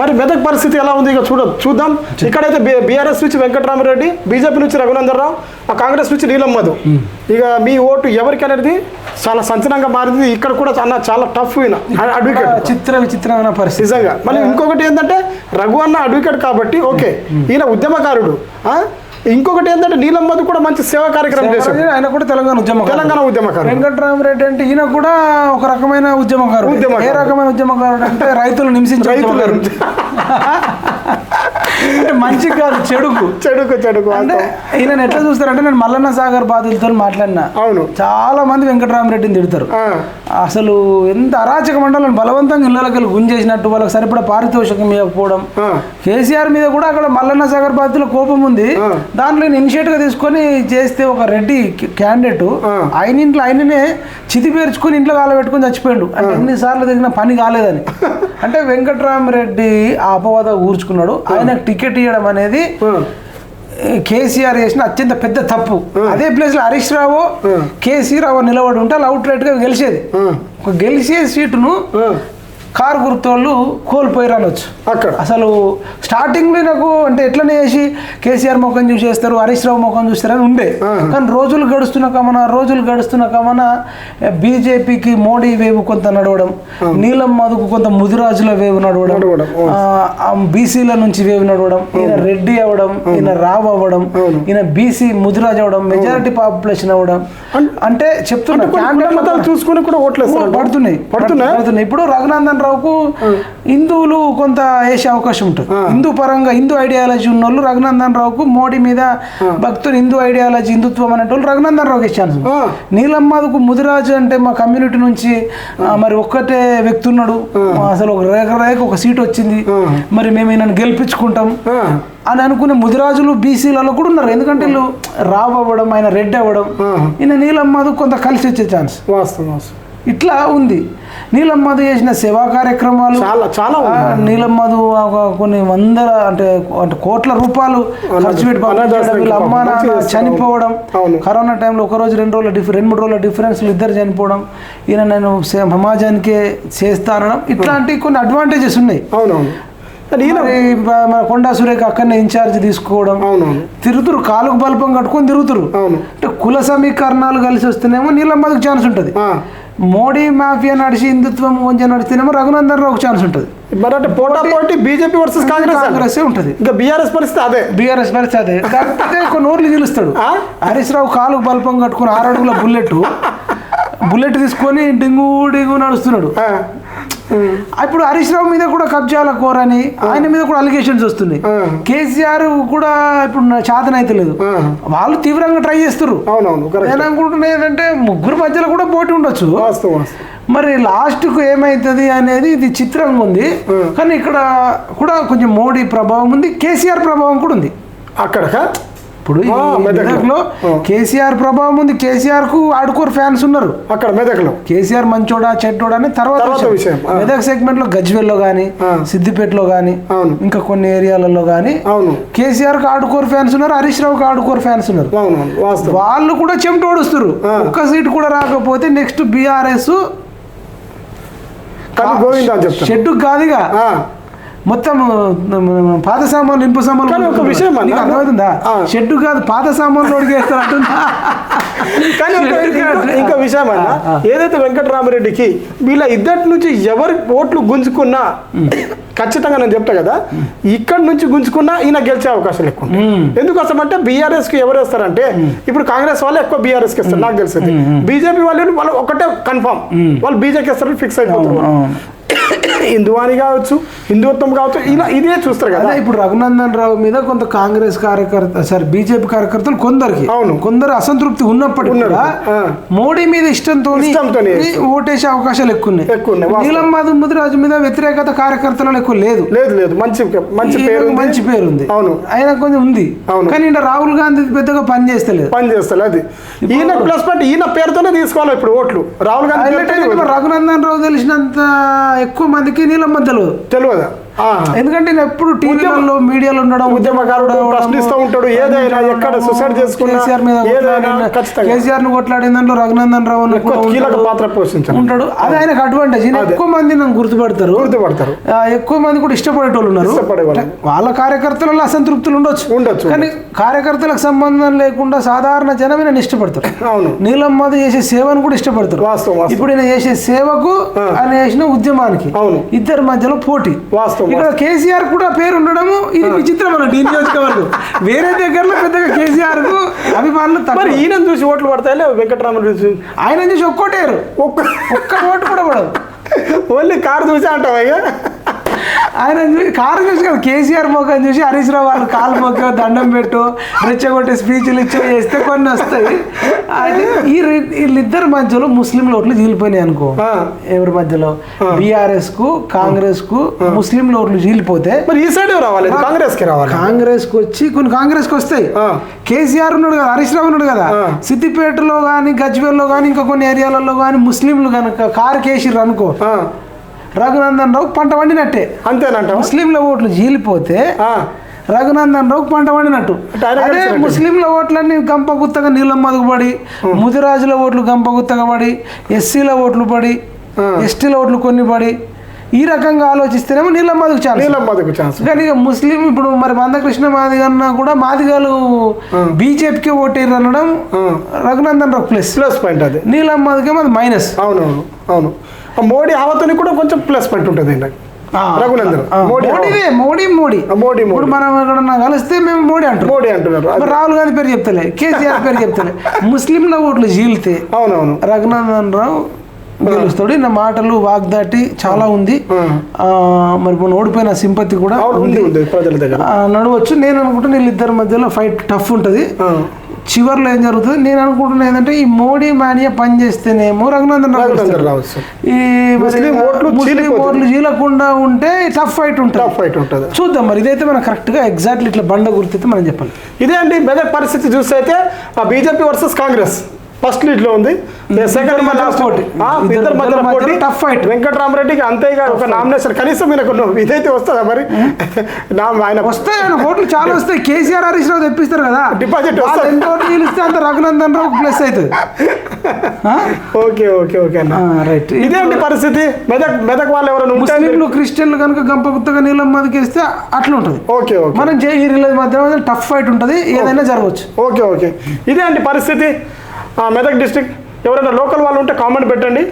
మరి మెదక్ పరిస్థితి ఎలా ఉంది? ఇక చూడ చూద్దాం. ఇక్కడైతే బీఆర్ఎస్ నుంచి వెంకటరామరెడ్డి బీజేపీ నుంచి రఘునందన్ రావు ఆ కాంగ్రెస్ నుంచి నీలం మధు ఇక మీ ఓటు ఎవరికి అనేది చాలా సంచలనంగా మారింది. ఇక్కడ కూడా చాలా చాలా టఫ్ అడ్వకేట్ చిత్ర విచిత్రమైన పరిస్థితి. నిజంగా. మళ్ళీ ఇంకొకటి ఏంటంటే రఘు అన్న అడ్వకేట్ కాబట్టి ఓకే. ఈయన ఉద్యమకారుడు? ఇంకొకటి ఏంటంటే నీలం మధు కూడా మంచి సేవా కార్యక్రమం చేశాడు. ఆయన కూడా తెలంగాణ ఉద్యమం తెలంగాణ ఉద్యమకారుడు. వెంకటరామరెడ్డి అంటే ఈయన కూడా ఒక రకమైన ఉద్యమకారుడు. ఏ రకమైన ఉద్యమకారుడు అంటే రైతులు నిమిషించే రైతులు మంచి కాదు చెడుకు. చెడుకు చెడుకు అంటే. ఈయన ఎట్లా చూస్తారంటే నేను మల్లన్న సాగర్ బాధితులతో మాట్లాడినా. అవును. చాలా మంది వెంకటరామరెడ్డిని తిడతారు. అసలు ఎంత అరాచక మండలం బలవంతంగా ఇళ్ళకి గుంజేసినట్టు వాళ్ళకి సరిపడా పారితోషికం ఇవ్వకపోవడం. కేసీఆర్ మీద కూడా అక్కడ మల్లన్న సాగర్ బాధితుల కోపం ఉంది. దాంట్లో ఇనిషియేటివ్గా తీసుకొని చేస్తే ఒక రెడ్డి క్యాండిడేట్. ఆయన ఇంట్లో ఆయననే చితి పేర్చుకొని ఇంట్లో కాల పెట్టుకొని చచ్చిపోయాడు. అంటే ఎన్నిసార్లు తిరిగిన పని కాలేదని. అంటే వెంకట్రామరెడ్డి ఆ అపవాద ఊర్చుకున్నాడు. ఆయనకు టికెట్ ఇవ్వడం అనేది కేసీఆర్ చేసిన అత్యంత పెద్ద తప్పు. అదే ప్లేస్లో హరీష్ రావు ఆ. కేసీ రావు నిలబడి ఉంటే అవుట్ రైట్గా గెలిచేది గెలిచే సీటును కారు గుర్తోళ్ళు కోల్పోయారు అనొచ్చు. అక్కడ. అసలు స్టార్టింగ్లో నాకు అంటే ఎట్లనే చేసి కేసీఆర్ ముఖం చూసేస్తారు హరీష్ రావు ముఖం చూస్తారని ఉండే. కానీ రోజులు గడుస్తున్న కమన రోజులు గడుస్తున్న కమన బీజేపీకి మోడీ వేవ్ కొంత నడవడం నీలం మధుకు కొంత ముదిరాజుల వేవ్ నడవడం. బీసీల నుంచి వేవ్ నడవడం ఈయన రెడ్డి అవ్వడం ఈయన రావు అవ్వడం. ఈయన బీసీ ముదిరాజ్ అవ్వడం మెజారిటీ పాపులేషన్ అవ్వడం. అంటే చెప్తున్నా చూసుకుని కూడా ఓట్లు పడుతున్నాయా? పడుతున్నాయి. ఇప్పుడు రఘునందన్ రావుకు హిందువులు కొంత వేసే అవకాశం ఉంటుంది. హిందూ పరంగా హిందూ ఐడియాలజీ ఉన్న వాళ్ళు రఘునందన్ రావుకు మోడీ మీద భక్తులు హిందూ ఐడియాలజీ హిందుత్వం అనేటోళ్ళు రఘునందన్ రావుకి. ఆ, నీలమ్మకు ముదిరాజు అంటే మా కమ్యూనిటీ నుంచి మరి ఒక్కటే వ్యక్తి ఉన్నాడు. అసలు ఒక రేఖ రేఖ ఒక సీట్ వచ్చింది. మరి మేము ఈయనను గెలిపించుకుంటాం. అని అనుకునే ముదిరాజులు బీసీలలో కూడా ఉన్నారు. ఎందుకంటే వీళ్ళు రావు అవ్వడం ఆయన రెడ్డి అవ్వడం. ఈయన నీలమ్మకు కొంత కలిసి వచ్చే ఛాన్స్ వాస్తవం వాస్తవం. ఇట్లా ఉంది. నీలమ్మధు చేసిన సేవా కార్యక్రమాలు చాలా చాలా ఒక కొన్ని వందల అంటే అంటే కోట్ల రూపాయలు ఖర్చు పెట్టి వీళ్ళ అమ్మా నాన్న. చనిపోవడం. కరోనా టైంలో ఒక రోజు రెండు రోజుల డిఫరెంట్ రెండు మూడు రోజుల డిఫరెన్స్లు ఇద్దరు చనిపోవడం ఈయన నేను సమాజానికే చేస్తా అనడం ఇట్లాంటి కొన్ని అడ్వాంటేజెస్ ఉన్నాయి. అవునవును. మన కొండా సురేఖ అక్కడనే ఇన్ఛార్జ్ తీసుకోవడం తిరుగుతురు కాలుకు బల్పం కట్టుకొని తిరుగుతురు. అవును. అంటే కుల సమీకరణాలు కలిసి వస్తేనేమో నీలమ్మధుకు ఛాన్స్ ఉంటుంది. మోడీ మాఫియా నడిచి హిందుత్వం కొంచెం నడిస్తేనేమో రఘునందన్ రావుకు ఛాన్స్ ఉంటుంది. మరి అంటే పోటా పోటీ బీజేపీ వర్సెస్ కాంగ్రెస్. కాంగ్రెస్ ఉంటుంది. ఇంకా బీఆర్ఎస్ పరిస్థితి అదే. బీఆర్ఎస్ పరిస్థితి అదే. కాకపోతే కొన్ని ఊర్లు గెలుస్తాడు? హరీష్ రావు కాలు బల్పం కట్టుకుని ఆరు అడుగుల బుల్లెట్ బుల్లెట్ తీసుకొని డింగు డింగు నడుస్తున్నాడు ఇప్పుడు హరీష్ రావు మీద కూడా కబ్జాల కోరని ఆయన మీద కూడా అలిగేషన్స్ వస్తున్నాయి. ఆ. కేసీఆర్ కూడా ఇప్పుడు చేతన అయితే లేదు. వాళ్ళు తీవ్రంగా ట్రై చేస్తారు నేను అనుకుంటున్నా ఏంటంటే ముగ్గురు మధ్యలో కూడా పోటీ ఉండొచ్చు. మరి లాస్ట్కు ఏమవుతుంది అనేది ఇది చిత్రంగా ఉంది. Hmm. కానీ ఇక్కడ కూడా కొంచెం మోడీ ప్రభావం ఉంది కేసీఆర్ ప్రభావం కూడా ఉంది. అక్కడకా? ఇప్పుడు మెదక్లో. కేసీఆర్ ప్రభావం ఉంది. కేసీఆర్కు ఆడుకోరు ఫ్యాన్స్ ఉన్నారు. అక్కడ మెదక్లో. కేసీఆర్ మంచోడా చెడ్డోడా అని తర్వాత విషయం. మెదక్ సెగ్మెంట్లో గజ్వెల్లో Ah. సిద్దిపేటలో అవును. ఇంకా కొన్ని ఏరియాలలో కానీ అవును. కేసీఆర్కు ఆడుకోరు ఫ్యాన్స్ ఉన్నారు. హరీష్ రావుకి ఆడుకోరు ఫ్యాన్స్ ఉన్నారు. వాళ్ళు కూడా చెమట ఓడుస్తారు. ఒక్క సీట్ కూడా రాకపోతే నెక్స్ట్ బీఆర్ఎస్ కానీ గోవిందా షెడ్డు కాదుగా. మొత్తం పాత సామాన్లు ఇనుప సామాన్లు ఒక విషయం అర్థమవుతుందా? ఆ. షెడ్డు కాదు పాత సామాన్లు కానీ షెడ్డు ఇంకా- విషయం అన్న. ఏదైతే వెంకటరామరెడ్డికి వీళ్ళ ఇద్దరి నుంచి ఎవరి ఓట్లు గుంజుకున్నా ఖచ్చితంగా నేను చెప్తా కదా ఇక్కడ నుంచి గుంజుకున్నా ఈయన గెలిచే అవకాశాలు ఎక్కువ. ఎందుకోసం అంటే బీఆర్ఎస్కి ఎవరు వేస్తారంటే ఇప్పుడు కాంగ్రెస్ వాళ్ళు ఎక్కువ బీఆర్ఎస్కి ఇస్తారు నాకు తెలిసింది. బీజేపీ వాళ్ళు వాళ్ళు ఒకటే కన్ఫర్మ్ వాళ్ళు బీజేపీ ఫిక్స్ అయిపోతారు. హిందువాని కావచ్చు హిందుత్వం కావచ్చు ఇలా ఇదే చూస్తారు కదా ఇప్పుడు రఘునందన్ రావు మీద కొంత కాంగ్రెస్ కార్యకర్త సారీ బీజేపీ కార్యకర్తలు కొందరికి అవును. కొందరు అసంతృప్తి ఉన్నప్పటికీ. మోడీ మీద ఇష్టంతో. ఓటేసే అవకాశాలు ఎక్కువ ఉన్నాయి ఎక్కువ ఉన్నాయి. నీలం మాధవ్ ముదిరాజు మీద వ్యతిరేకత కార్యకర్తలలో ఎక్కువ లేదు లేదు లేదు మంచి మంచి పేరు ఉంది. మంచి పేరు ఉంది అవును ఆయన కొంచెం ఉంది అవును. కానీ రాహుల్ గాంధీ పెద్దగా పని చేస్తలేదు పని చేస్తారు అది ఈయన ప్లస్ పాయింట్ ఈయన పేరుతోనే తీసుకోవాలి ఇప్పుడు ఓట్లు రాహుల్ గాంధీ. రఘునందన్ రావు తెలిసినంత ఎక్కువ మందికి నీళ్ళ మధ్యలో తెలియదా ఎందుకంటే నేను ఎప్పుడు టీవీలలో మీడియాలో ఉండడం ఉద్యమకారుడు ప్రశ్నిస్తూ ఉంటాడు. ఏదైనా, ఎక్కడ suicide చేసుకున్నా, కేసీఆర్ మీద. కేసీఆర్ను కొట్లాడిన దాంట్లో రఘునందన్ రావు కీలక. పాత్ర పోషించారు ఉంటాడు. అది ఆయనకు అడ్వాంటేజ్ ఎక్కువ మంది నన్ను గుర్తుపడతారు. గుర్తుపడతారు. ఎక్కువ మంది కూడా ఇష్టపడేటోళ్ళు ఉన్నారు. వాళ్ళ. కార్యకర్తలలో అసంతృప్తులు ఉండొచ్చు. ఉండొచ్చు, కానీ కార్యకర్తలకు సంబంధం లేకుండా సాధారణ జనం ఈయన ఇష్టపడతారు. అవును. నీలం మధు చేసే సేవను కూడా ఇష్టపడతారు. వాస్తవం ఇప్పుడు ఈయన చేసే సేవకు ఆయన చేసిన ఉద్యమానికి అవును. ఇద్దరి మధ్యలో పోటీ. వాస్తవం. ఇక్కడ కేసీఆర్ కూడా పేరు ఉండడము ఇది విచిత్రం అన్నట్టు ఈ నియోజకవర్గం. వేరే దగ్గరలో పెద్దగా కేసీఆర్కు అభిమానులు మరి ఈయన చూసి ఓట్లు పడతాయి వెంకటరామన్ చూసి? ఆయన చూసి ఒక్కోటేరు. ఒక్క ఒక్క ఓటు కూడా పడదు. ఓన్లీ కారు చూసి అంటావా ఇక? ఆయన కారు చూసి కదా కేసీఆర్ మొక్కని చూసి హరీష్ రావు వాళ్ళు కాలు మొక్క దండం పెట్టు రెచ్చగొట్టే స్పీచ్లు ఇచ్చో చేస్తే కొన్ని వస్తాయి. అయితే ఈ వీళ్ళిద్దరి మధ్యలో ముస్లింల ఓట్లు చీలిపోయినాయి అనుకో. ఎవరి మధ్యలో? బీఆర్ఎస్కు కాంగ్రెస్కు ముస్లింల ఓట్లు చీలిపోతే మరి ఈ సైడ్ రావాలి? కాంగ్రెస్కి రావాలి. కాంగ్రెస్కు వచ్చి కొన్ని కాంగ్రెస్కి వస్తాయి. కేసీఆర్ ఉన్నాడు కదా హరీష్ రావు ఉన్నాడు కదా. సిద్దిపేటలో కానీ గజ్వేల్లో కానీ ఇంకా కొన్ని ఏరియాలలో కానీ ముస్లింలు కనుక కారు కేసిర్రు అనుకో. రఘునందన్ రావు పంట వండినట్టే అంతేనంటావా? ముస్లింల ఓట్లు చీలిపోతే ఆ, రఘునందన్ రావు పంట పండినట్టు. ఆయన అదే. ముస్లింల ఓట్లన్నీ గంపగుత్తగా నీళ్ళ మదుగు పడి ముదిరాజుల ఓట్లు గంపగుత్తగా పడి ఎస్సీల ఓట్లు పడి. ఎస్టీల ఓట్లు కొన్ని పడి ఈ రకంగా ఆలోచిస్తేనేమో నీళ్ళ మదుగు ఛాన్స్. బతుకు ఛాన్స్. కానీ ఇక ముస్లిం ఇప్పుడు మరి మందకృష్ణ మాదిగ అన్న కూడా మాదిగలు బీజేపీకి ఓటేరు అనడం. Raghunandan Rao plus. Plus point అది. నీలం మాదిగేమో అది మైనస్. అవునవును అవును. మోడీ హవతని కూడా కొంచెం ప్లస్ పాయింట్ ఉంటుంది. రఘునందన్. ఆ, మోడీ మోడీ మోడీ ఇప్పుడు మనం ఎక్కడన్నా కలిస్తే మేము మోడీ అంటాం మోడీ అంటున్నారు. రాహుల్ గాంధీ పేరు చెప్తలే కేసీఆర్ పేరు చెప్తలే. ముస్లింల ఓట్లు చీలితే అవునవును. రఘునందన్ రావు గెలుస్తాడు. నా మాటలు వాగ్దాటి చాలా ఉంది. మరి మొన్న ఓడిపోయిన సింపతి కూడా ఉంది నడవచ్చు. నేను అనుకుంటున్నా వీళ్ళిద్దరి మధ్యలో ఫైట్ టఫ్ ఉంటుంది. చివర్లో ఏం జరుగుతుంది? నేను అనుకుంటున్నా ఏంటంటే ఈ మోడీ మానియా పని చేస్తేనేమో రఘునందన్ రావు ఈ ముస్లిం ఓట్లు చీలకుండా ఉంటే టఫ్ ఫైట్ ఉంటుంది. టఫ్ ఫైట్ ఉంటుంది. చూద్దాం మరి ఇదైతే మనం కరెక్ట్గా ఎగ్జాక్ట్లీ ఇట్లా బండ గుర్తైతే మనం చెప్పాలి. ఇదే అండి మెదక్ పరిస్థితి చూస్తే అయితే ఆ బీజేపీ వర్సెస్ కాంగ్రెస్. ఫస్ట్ లీడ్లో ఉంది సెకండ్ ఇద్దరి మధ్యలో పోటీ. tough fight. వెంకటరామరెడ్డికి అంతేగా ఒక నామినేషన్ కనీసం ఈయనకు ఇదైతే వస్తుందా మరి? నా ఆయన వస్తాయి ఆయన ఓట్లు చాలా వస్తాయి. కేసీఆర్ హరీష్ రావు తెప్పిస్తారు కదా. వస్తాయి. ఎంత ఓట్లు గెలిస్తే అంత రఘునందన్ రావు ప్లస్ అవుతుంది. ఓకే ఓకే ఓకే అన్న. రైట్. ఇదే అండి పరిస్థితి? మెదక్ మెదక్ వాళ్ళు ఎవరైనా ముస్లింలు క్రిస్టియన్లు కనుక గంప గుత్తగా నీళ్ళ మీదకి వేస్తే అట్లా ఉంటుంది. Okay okay. మనం జై హీరోల మధ్య టఫ్ ఫైట్ ఉంటుంది. ఏదైనా జరగవచ్చు. Okay okay. ఇదే అండి పరిస్థితి? మెదక్ డిస్ట్రిక్ట్ ఎవరైనా లోకల్ వాళ్ళు ఉంటే కామెంట్ పెట్టండి.